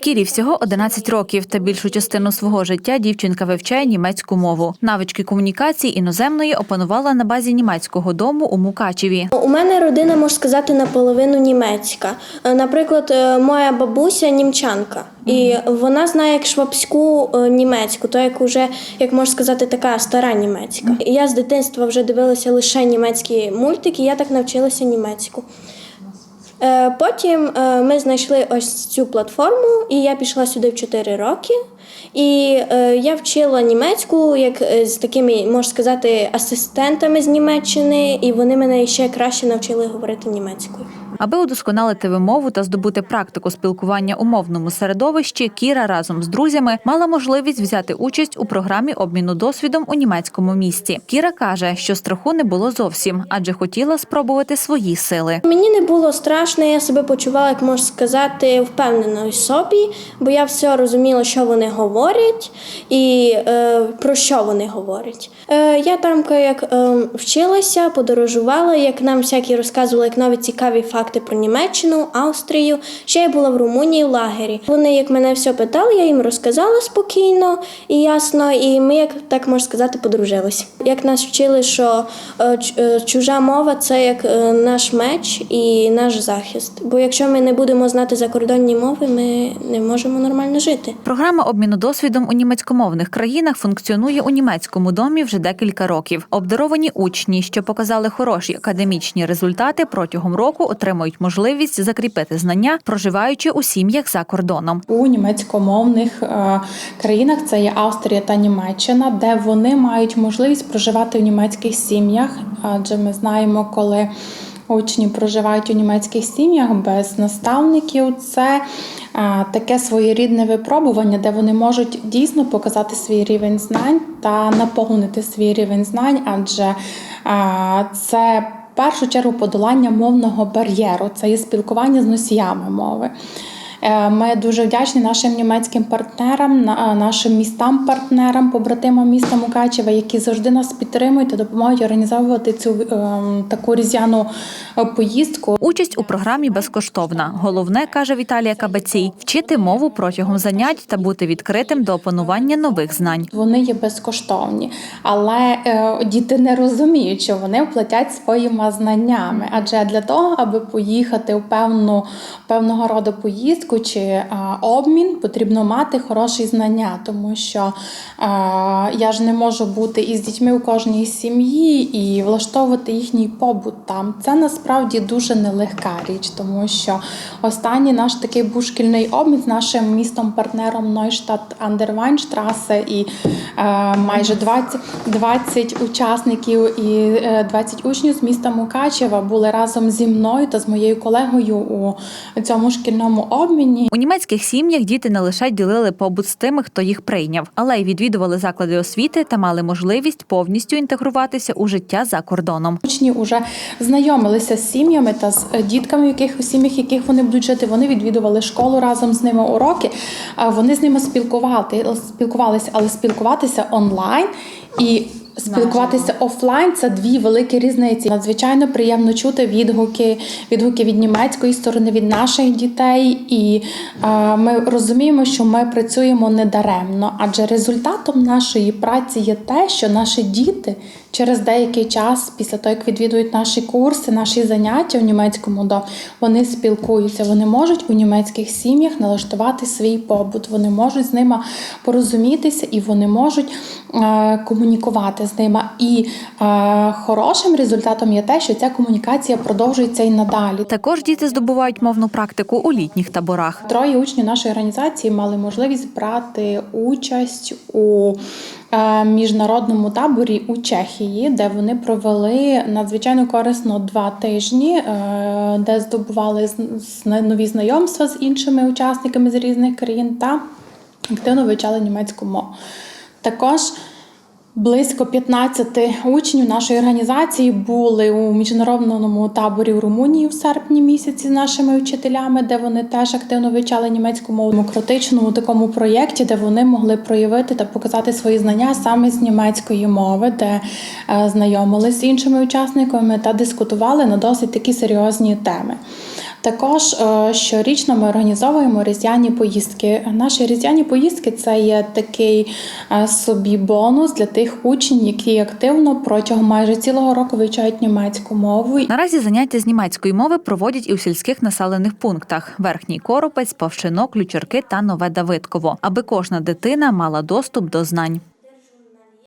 Кірі всього 11 років, та більшу частину свого життя дівчинка вивчає німецьку мову. Навички комунікації іноземної опанувала на базі німецького дому у Мукачеві. У мене родина, можна сказати, наполовину німецька. Е, Наприклад, е, моя бабуся німчанка, і вона знає як швабську е, німецьку, то як уже, як можна сказати, така стара німецька. Я з дитинства вже дивилася лише німецькі мультики, я так навчилася німецьку. Е, Потім е, ми знайшли ось цю платформу, і я пішла сюди в 4 роки. І е, я вчила німецьку як з такими, можна сказати, асистентами з Німеччини, і вони мене ще краще навчили говорити німецькою. Аби удосконалити вимову та здобути практику спілкування у мовному середовищі, Кіра разом з друзями мала можливість взяти участь у програмі обміну досвідом у німецькому місті. Кіра каже, що страху не було зовсім, адже хотіла спробувати свої сили. Мені не було страшно, я себе почувала, як можна сказати, впевнено собі, бо я все розуміла, що вони говорять і е, про що вони говорять. Е, я там як е, вчилася, подорожувала, як нам всякі розказували, як нові цікаві факти про Німеччину, Австрію. Ще я була в Румунії в лагері. Вони, як мене все питали, я їм розказала спокійно і ясно, і ми, як так можна сказати, подружилися. Як нас вчили, що е, е, чужа мова це як е, наш меч і наш захист. Бо якщо ми не будемо знати закордонні мови, ми не можемо нормально жити. Програма обміну досвідом у німецькомовних країнах функціонує у німецькому домі вже декілька років. Обдаровані учні, що показали хороші академічні результати, протягом року отримують можливість закріпити знання, проживаючи у сім'ях за кордоном. у німецькомовних е, країнах це є Австрія та Німеччина, де вони мають можливість проживати в німецьких сім'ях. Адже ми знаємо, коли учні проживають у німецьких сім'ях без наставників, це е, таке своєрідне випробування, де вони можуть дійсно показати свій рівень знань та наповнити свій рівень знань, адже е, це першу чергу подолання мовного бар'єру, це є спілкування з носіями мови. Е, Ми дуже вдячні нашим німецьким партнерам, е, нашим містам-партнерам, побратимам міста Мукачева, які завжди нас підтримують та допомагають організовувати цю ем, таку різдвяну е, поїздку. Участь у програмі безкоштовна. Головне, каже Віталія Кабацій, вчити мову протягом занять та бути відкритим до опанування нових знань. Вони є безкоштовні, але е, діти не розуміють, що вони платять своїми знаннями. Адже для того, аби поїхати у певну певного роду поїздку чи е, обмін, потрібно мати хороші знання, тому що е, я ж не можу бути із дітьми у кожній сім'ї і влаштовувати їхній побут там. Це насправді дуже нелегка річ, тому що останній наш такий був шкільний обмін з нашим містом-партнером Нойштадт Андервайнштрасе і е, майже 20, 20 учасників і е, 20 учнів з міста Мукачева були разом зі мною та з моєю колегою у цьому шкільному обміні. У німецьких сім'ях діти не лише ділили побут з тими, хто їх прийняв, але й відвідували заклади освіти та мали можливість повністю інтегруватися у життя за кордоном. Учні вже знайомилися з сім'ями та з е, дітками, яких у сім'ях, яких вони будуть жити. Вони відвідували школу разом з ними уроки. а Вони з ними спілкувати, спілкувалися, але спілкуватися онлайн і. Спілкуватися офлайн це дві великі різниці. Надзвичайно приємно чути відгуки, відгуки від німецької сторони, від наших дітей, і е, ми розуміємо, що ми працюємо недаремно, адже результатом нашої праці є те, що наші діти через деякий час, після того як відвідують наші курси, наші заняття в німецькому до вони спілкуються. Вони можуть у німецьких сім'ях налаштувати свій побут. Вони можуть з ними порозумітися і вони можуть е, комунікувати з ними. І е, хорошим результатом є те, що ця комунікація продовжується і надалі. Також діти здобувають мовну практику у літніх таборах. Троє учнів нашої організації мали можливість брати участь у міжнародному таборі у Чехії, де вони провели надзвичайно корисно два тижні, е, де здобували нові знайомства з іншими учасниками з різних країн та активно вивчали німецьку мову. Також Близько 15 учнів нашої організації були у міжнародному таборі в Румунії в серпні місяці з нашими вчителями, де вони теж активно вивчали німецьку мову демократичному такому проєкті, де вони могли проявити та показати свої знання саме з німецької мови, де е, знайомилися з іншими учасниками та дискутували на досить такі серйозні теми. Також е, щорічно ми організовуємо різдвяні поїздки. Наші різдвяні поїздки це є такий е, собі бонус для тих учнів, які активно протягом майже цілого року вивчають німецьку мову. Наразі заняття з німецької мови проводять і у сільських населених пунктах: Верхній Коропець, Павшино, Ключерки та Нове Давидково, аби кожна дитина мала доступ до знань.